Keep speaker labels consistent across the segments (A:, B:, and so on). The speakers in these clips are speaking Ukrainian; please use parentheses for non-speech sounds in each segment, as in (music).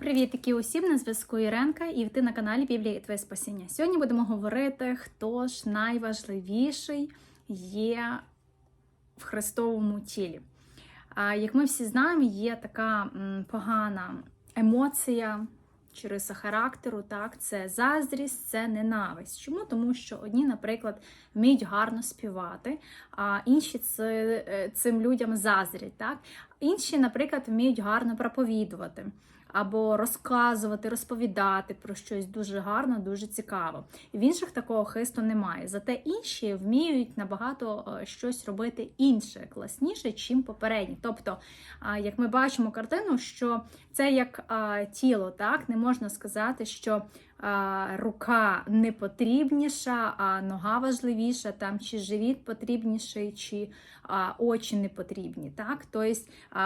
A: Привіт, які усім на зв'язку Іренка, і ти на каналі Біблія і Твоє Спасіння. Сьогодні будемо говорити, хто ж найважливіший є в Христовому тілі. Як ми всі знаємо, є така погана емоція чи риса характеру, так, це заздрість, це ненависть. Чому? Тому що одні, наприклад, вміють гарно співати, а інші е, цим людям заздрять. Так? Інші, наприклад, вміють гарно проповідувати. Або розказувати, розповідати про щось дуже гарно, дуже цікаво. В інших такого хисту немає. Зате інші вміють набагато е, щось робити інше, класніше, чим попередні. Тобто, як ми бачимо картину, що це як тіло, так не можна сказати, що рука не потрібніша, а нога важливіша, там чи живіт потрібніший, чи очі не потрібні. Так, тобто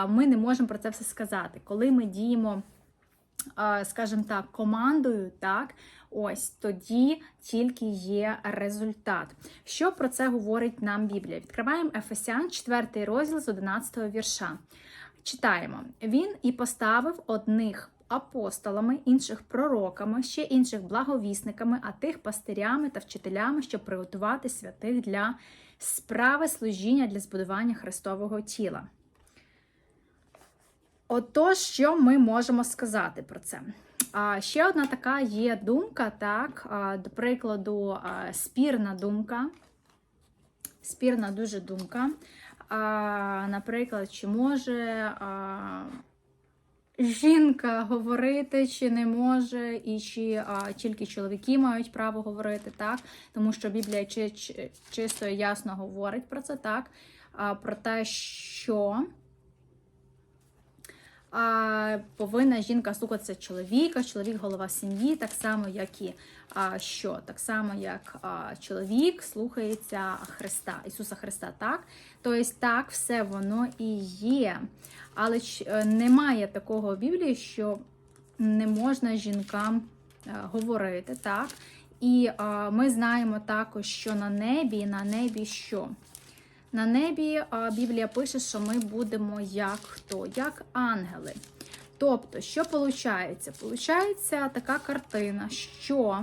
A: ми не можемо про це все сказати. Коли ми діємо, скажімо так, командою, так. Ось тоді тільки є результат. Що про це говорить нам Біблія? Відкриваємо Ефесян, 4 розділ з 11 вірша. Читаємо: Він і поставив одних апостолами, інших пророками, ще інших благовісниками, а тих пастирями та вчителями, щоб приготувати святих для справи служіння для збудування Христового тіла. Отож, що ми можемо сказати про це? А, Ще одна така є думка, так, до прикладу, спірна думка. Спірна дуже думка. Наприклад, чи може жінка говорити, чи не може, і чи тільки чоловіки мають право говорити, так? Тому що Біблія чи, чи, чисто і ясно говорить про це, так? Про те, що. А, повинна жінка слухатися чоловіка, чоловік голова сім'ї, так само, як і а, що? Так само, як а, чоловік слухається Христа, Ісуса Христа, так? Тобто, так, все воно і є. Але ж немає такого в Біблії, що не можна жінкам а, говорити, так? І а, ми знаємо також, що на небі, на небі що? На небі Біблія пише, що ми будемо як хто? Як ангели. Тобто, що виходить? Получається така картина, що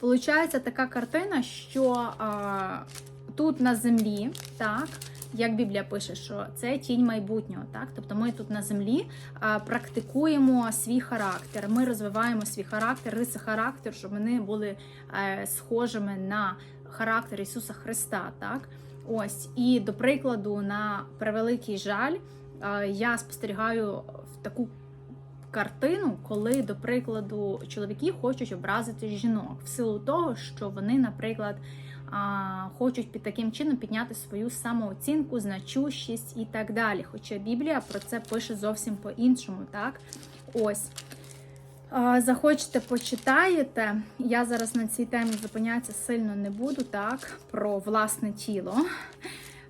A: Получається така картина, що а, тут на землі, так, як Біблія пише, що це тінь майбутнього. так, Тобто ми тут на землі а, практикуємо свій характер, ми розвиваємо свій характер, риси характер, щоб вони були а, схожими на характер Ісуса Христа. так. Ось, І до прикладу, на превеликий жаль, я спостерігаю в таку картину, коли, до прикладу, чоловіки хочуть образити жінок в силу того, що вони, наприклад, хочуть під таким чином підняти свою самооцінку, значущість і так далі. Хоча Біблія про це пише зовсім по-іншому, так? Ось. Захочете, почитаєте. Я зараз на цій темі зупинятися сильно не буду, так, про власне тіло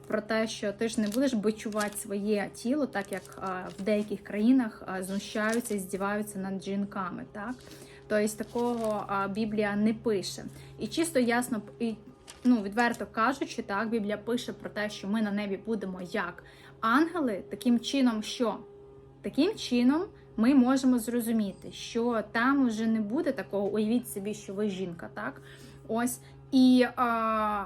A: про те, що ти ж не будеш бичувати своє тіло, так як в деяких країнах знущаються і здіваються над жінками. так? Тобто такого Біблія не пише. І чисто ясно, і ну, відверто кажучи, так, Біблія пише про те, що ми на небі будемо як ангели, таким чином, що таким чином ми можемо зрозуміти, що там уже не буде такого, уявіть собі, що ви жінка, так? Ось. І а,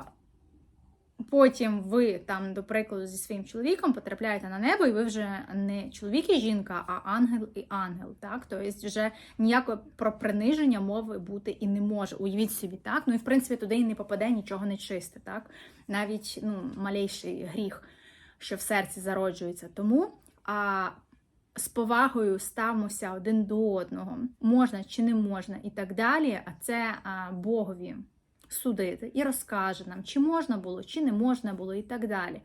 A: Потім ви там, до прикладу, зі своїм чоловіком потрапляєте на небо, і ви вже не чоловік і жінка, а ангел і ангел. Так, тобто вже ніякого про приниження мови бути і не може. Уявіть собі, так. Ну і в принципі туди і не попаде нічого нечисте, так, навіть ну, малейший гріх, що в серці зароджується. Тому а, з повагою ставимося один до одного, можна чи не можна, і так далі. А це а, Богові судити і розкаже нам, чи можна було, чи не можна було, і так далі.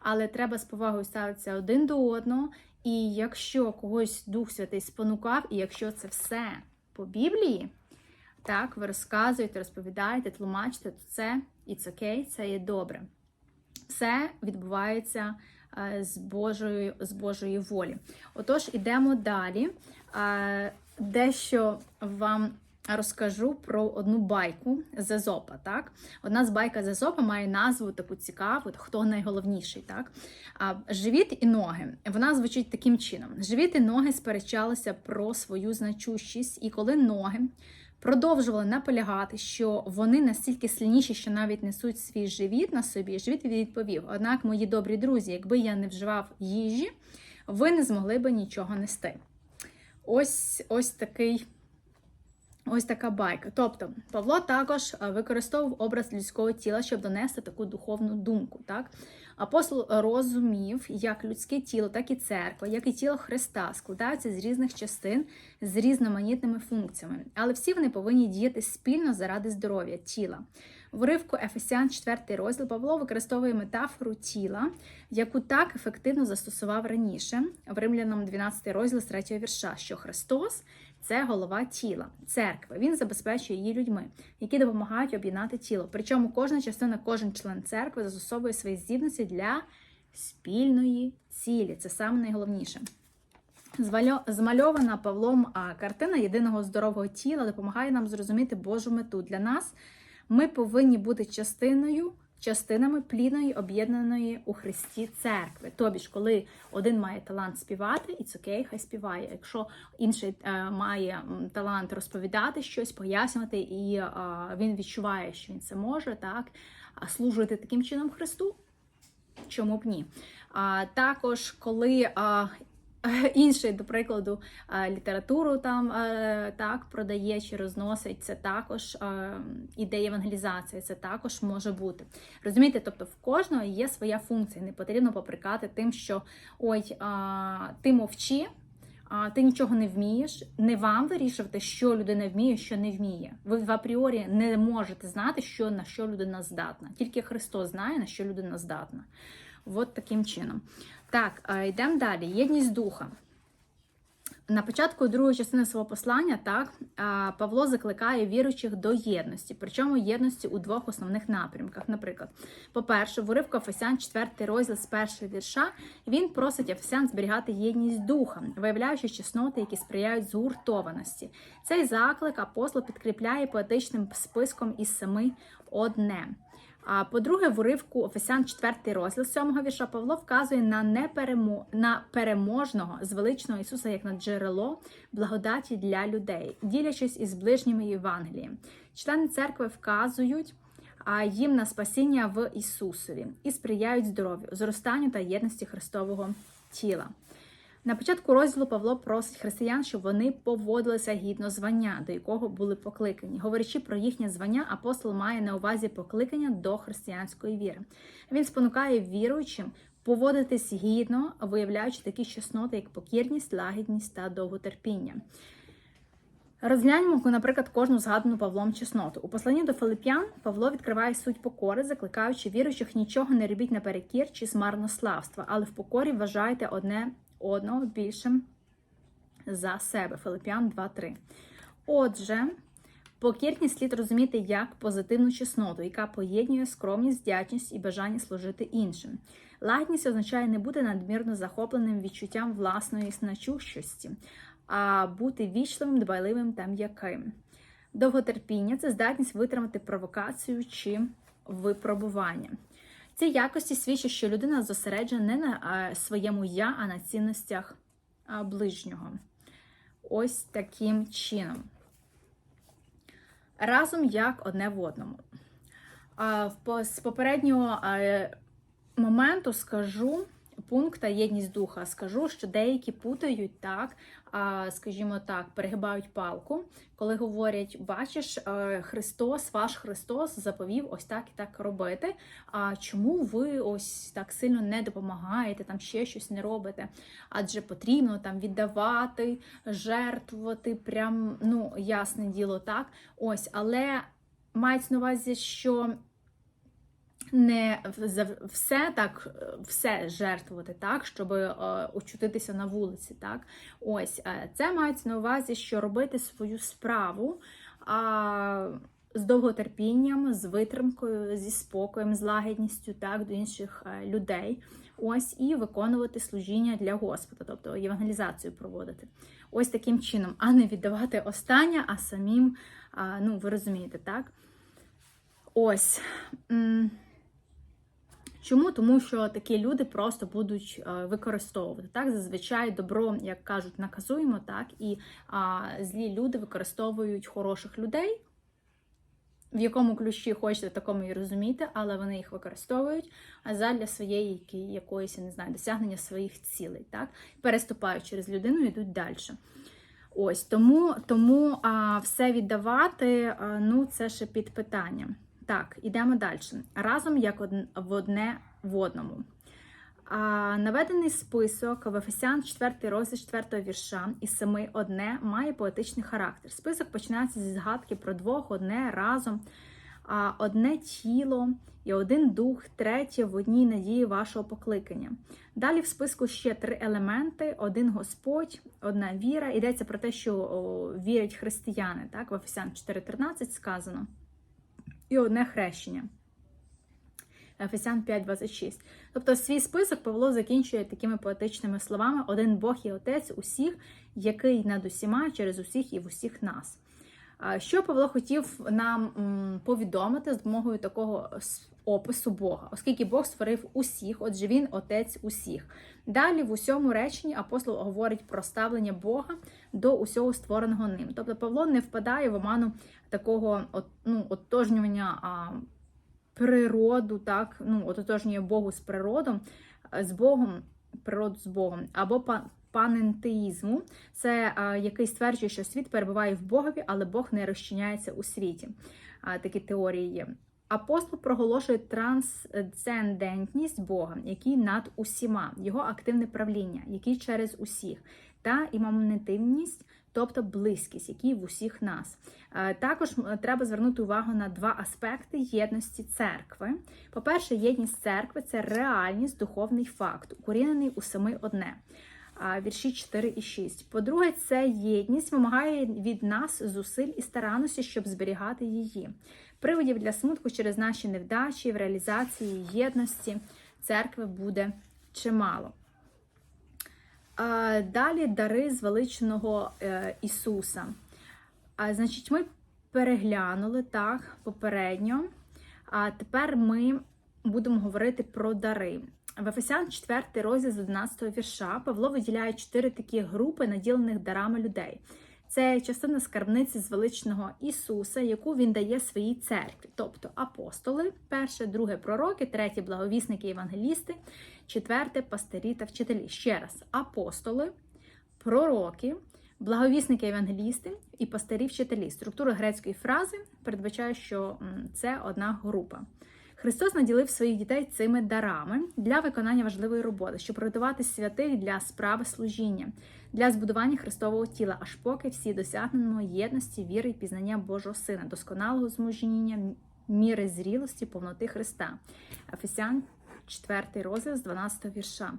A: Але треба з повагою ставитися один до одного. І якщо когось Дух Святий спонукав, і якщо це все по Біблії, так, ви розказуєте, розповідаєте, тлумачите, то це it's окей, це є добре. Все відбувається з Божої, з Божої волі. Отож, ідемо далі. Дещо вам розкажу про одну байку з Езопа. Так? Одна з байка з Езопа має назву таку цікаву, хто найголовніший. Так? Живіт і ноги. Вона звучить таким чином: живіт і ноги сперечалися про свою значущість, і коли ноги. Продовжували наполягати, що вони настільки сильніші, що навіть несуть свій живіт на собі. Живіт відповів: однак, мої добрі друзі, якби я не вживав їжі, ви не змогли би нічого нести. Ось ось такий. Ось така байка. Тобто Павло також е, використовував образ людського тіла, щоб донести таку духовну думку. Так? Апостол розумів, як людське тіло, так і церква, як і тіло Христа складаються з різних частин з різноманітними функціями, але всі вони повинні діяти спільно заради здоров'я тіла. В уривку Ефесян 4 розділ Павло використовує метафору тіла, яку так ефективно застосував раніше в Римлянам 12 розділ з 3 вірша, що Христос це голова тіла, церкви. Він забезпечує її людьми, які допомагають об'єднати тіло. Причому кожна частина, кожен член церкви застосовує свої здібності для спільної цілі. Це саме найголовніше. Змальована Павлом картина єдиного здорового тіла допомагає нам зрозуміти Божу мету. Для нас ми повинні бути частиною. Частинами плідної об'єднаної у Христі церкви. Тобі ж, коли один має талант співати, і це окей, хай співає. Якщо інший е, має талант розповідати щось, пояснювати, і е, він відчуває, що він це може, так служити таким чином Христу. Чому б ні? А також коли а, (laughs) інший, до прикладу, літературу там так продає чи розносить, це також ідея евангелізації, це також може бути. Розумієте, тобто в кожного є своя функція. Не потрібно поприкати тим, що ой, ти мовчи. Ти нічого не вмієш, не вам вирішувати, що людина вміє, що не вміє. Ви в апріорі не можете знати, що на що людина здатна. Тільки Христос знає, на що людина здатна. От таким чином. Так, йдемо далі. Єдність духа. На початку другої частини свого послання так Павло закликає віруючих до єдності, причому єдності у двох основних напрямках. Наприклад, по-перше, в уривку Ефесян, 4 розділ з першого вірша, він просить Ефесян зберігати єдність духа, виявляючи чесноти, які сприяють згуртованості. Цей заклик апостол підкріпляє поетичним списком із семи одне. А по-друге, в уривку Офесян 4 розділ 7 вірша Павло вказує на неперемо... на переможного звеличного Ісуса як на джерело благодаті для людей, ділячись із ближніми Євангелієм. Члени церкви вказують їм на спасіння в Ісусові і сприяють здоров'ю, зростанню та єдності Христового тіла. На початку розділу Павло просить християн, щоб вони поводилися гідно звання, до якого були покликані. Говорячи про їхнє звання, апостол має на увазі покликання до християнської віри. Він спонукає віруючим поводитись гідно, виявляючи такі чесноти, як покірність, лагідність та довготерпіння. Розгляньмо, наприклад, кожну згадану Павлом чесноту. У посланні до Филип'ян Павло відкриває суть покори, закликаючи віруючих нічого не робіть наперекір чи з марнославства, але в покорі вважайте одне одного більшим за себе. Филип'ян 2.3. Отже, покірність слід розуміти як позитивну чесноту, яка поєднує скромність, вдячність і бажання служити іншим. Лагідність означає не бути надмірно захопленим відчуттям власної значущості, а бути вічливим, дбайливим та м'яким. Довготерпіння це здатність витримати провокацію чи випробування. Ці якості свідчать, що людина зосереджена не на своєму я, а на цінностях ближнього. Ось таким чином. Разом як одне в одному. З попереднього моменту скажу пункта єдність духа. Скажу, що деякі путають так, скажімо так, перегибають палку, коли говорять: бачиш, е, Христос, ваш Христос заповів ось так і так робити. А чому ви ось так сильно не допомагаєте, там ще щось не робите? Адже потрібно там віддавати, жертвувати, прям, ну, ясне діло, так. Ось, але мається на увазі, що не все так, все жертвувати, так, щоб е, очутитися на вулиці. Так? Ось е, це мається на увазі, що робити свою справу а, з довготерпінням, з витримкою, зі спокоєм, з лагідністю так, до інших е, людей. ось і виконувати служіння для Господа, тобто євангелізацію проводити. Ось таким чином, а не віддавати останнє, а самим, ну, ви розумієте, так? Ось. Чому? Тому що такі люди просто будуть е, використовувати. Так, зазвичай добро, як кажуть, наказуємо, так, і а, злі люди використовують хороших людей. В якому ключі хочете, такому і розумієте, але вони їх використовують задля своєї якоїсь, не знаю, досягнення своїх цілей, так? Переступають через людину і йдуть далі. Ось тому, тому а, все віддавати, а, ну це ще під питанням. Так, ідемо далі. Разом як в одне в одному. А, наведений список в Ефесян 4 розділ 4 вірша із семи одне має поетичний характер. Список починається зі згадки про двох, одне разом, а, одне тіло і один дух, третє в одній надії вашого покликання. Далі в списку ще три елементи: один Господь, одна віра. Йдеться про те, що о, вірять християни. Так, в Ефесян 4.13 сказано. І одне хрещення. Ефесян 5.26. Тобто свій список Павло закінчує такими поетичними словами: один Бог і Отець усіх, який над усіма, через усіх і в усіх нас. Що Павло хотів нам повідомити з допомогою такого опису Бога, оскільки Бог створив усіх, отже, він отець усіх. Далі в усьому реченні апостол говорить про ставлення Бога до усього створеного ним. Тобто Павло не впадає в оману такого ну, отожнювання а, природу, так, ну, ототожнює Богу з природом, з Богом, природу з Богом, або па- панентеїзму, це а, який стверджує, що світ перебуває в Богові, але Бог не розчиняється у світі. А, такі теорії є. Апостол проголошує трансцендентність Бога, який над усіма, його активне правління, який через усіх, та імамнетивність, тобто близькість, який в усіх нас. Е, Також треба звернути увагу на два аспекти єдності церкви. По-перше, єдність церкви це реальність, духовний факт, укорінений у семи одне. Вірші 4 і 6. По-друге, це єдність вимагає від нас зусиль і старанності, щоб зберігати її. Приводів для смутку через наші невдачі в реалізації єдності церкви буде чимало. Далі дари звеличеного е, Ісуса. Значить, ми переглянули так попередньо. А тепер ми будемо говорити про дари. В Ефесян 4 розділ з 11 вірша Павло виділяє чотири такі групи наділених дарами людей. Це частина скарбниці з величного Ісуса, яку він дає своїй церкві, тобто апостоли, перше, друге пророки, третє благовісники, євангелісти, четверте пастирі та вчителі. Ще раз, апостоли, пророки, благовісники, євангелісти і пастирі вчителі. Структура грецької фрази передбачає, що це одна група. Христос наділив своїх дітей цими дарами для виконання важливої роботи, щоб приготувати святих для справи служіння, для збудування Христового тіла, аж поки всі досягнемо єдності, віри і пізнання Божого Сина, досконалого змужіння, міри зрілості, повноти Христа. Ефесян 4 розділ з 12 вірша.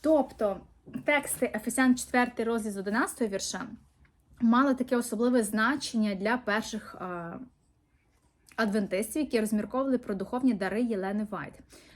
A: Тобто тексти Ефесян 4 розділ з 11 вірша мали таке особливе значення для перших а, адвентистів, які розмірковували про духовні дари Єлени Вайт.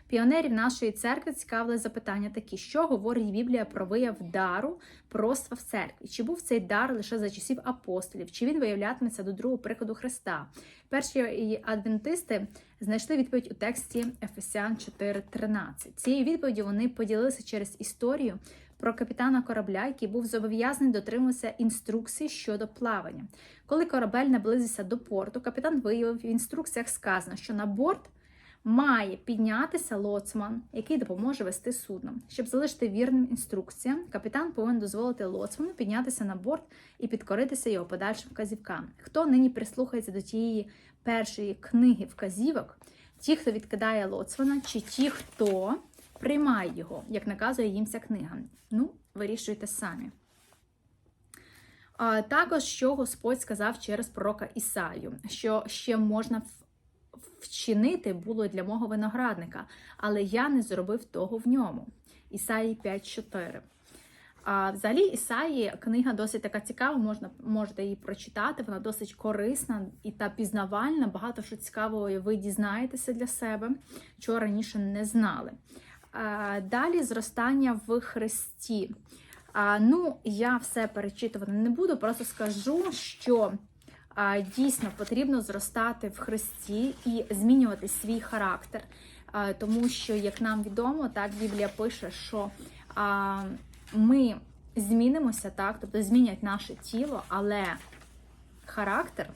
A: Піонерів нашої церкви цікавили запитання такі, що говорить Біблія про вияв дару проства в церкві? Чи був цей дар лише за часів апостолів? Чи він виявлятиметься до другого приходу Христа? Перші адвентисти знайшли відповідь у тексті Ефесян 4.13. Цією відповіддю вони поділилися через історію про капітана корабля, який був зобов'язаний дотримуватися інструкцій щодо плавання. Коли корабель наблизився до порту, капітан виявив в інструкціях сказано, що на борт має піднятися лоцман, який допоможе вести судно. Щоб залишити вірним інструкціям, капітан повинен дозволити лоцману піднятися на борт і підкоритися його подальшим вказівкам. Хто нині прислухається до тієї першої книги вказівок, ті, хто відкидає лоцмана, чи ті, хто приймає його, як наказує їм ця книга. Ну, вирішуйте самі. Також що Господь сказав через пророка Ісаю, що ще можна вчинити було для мого виноградника, але я не зробив того в ньому. Ісаї 5.4. А взагалі Ісаї книга досить така цікава, можна можете її прочитати. Вона досить корисна і та пізнавальна. Багато що цікавого ви дізнаєтеся для себе, чого раніше не знали. Далі зростання в Христі. Ну, я все перечитувати не буду, просто скажу, що дійсно потрібно зростати в Христі і змінювати свій характер. Тому що, як нам відомо, так Біблія пише, що ми змінимося, так, тобто змінять наше тіло, але характер,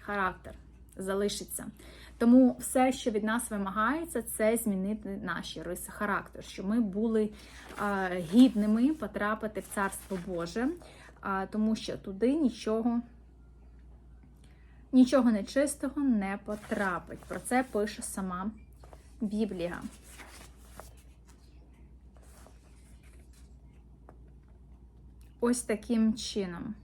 A: характер залишиться. Тому все, що від нас вимагається, це змінити наші риси характеру, щоб ми були а, гідними потрапити в Царство Боже, а, тому що туди нічого, нічого нечистого не потрапить. Про це пише сама Біблія. Ось таким чином.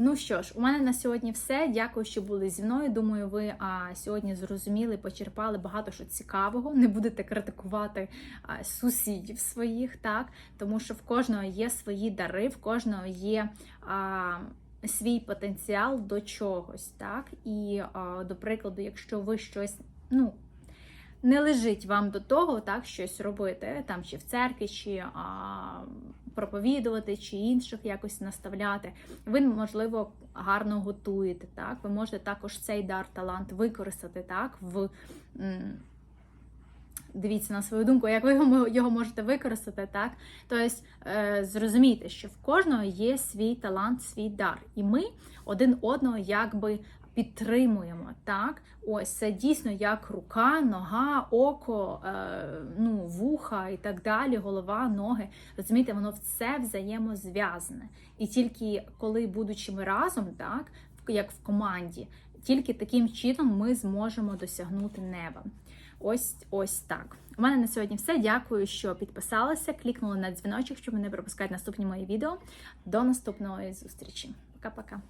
A: Ну що ж, у мене на сьогодні все. Дякую, що були зі мною. Думаю, ви а, сьогодні зрозуміли, почерпали багато що цікавого. Не будете критикувати а, сусідів своїх, так тому що в кожного є свої дари, в кожного є. А, Свій потенціал до чогось, так? І, до прикладу, якщо ви щось, ну, не лежить вам до того, так, щось робити, там чи в церкві, чи а, проповідувати, чи інших якось наставляти. Ви, можливо, гарно готуєте, так? Ви можете також цей дар, талант використати так, в. м, Дивіться на свою думку, як ви його, його можете використати, так? Тобто е, зрозумійте, що в кожного є свій талант, свій дар. І ми один одного якби підтримуємо. так? Ось це дійсно як рука, нога, око, е, ну, вуха і так далі, голова, ноги. Розумієте, воно все взаємозв'язане. І тільки коли, будучи ми разом, так, як в команді, тільки таким чином ми зможемо досягнути неба. Ось ось так. У мене на сьогодні все. Дякую, що підписалися, клікнули на дзвіночок, щоб не пропускати наступні мої відео. До наступної зустрічі. Пока-пока.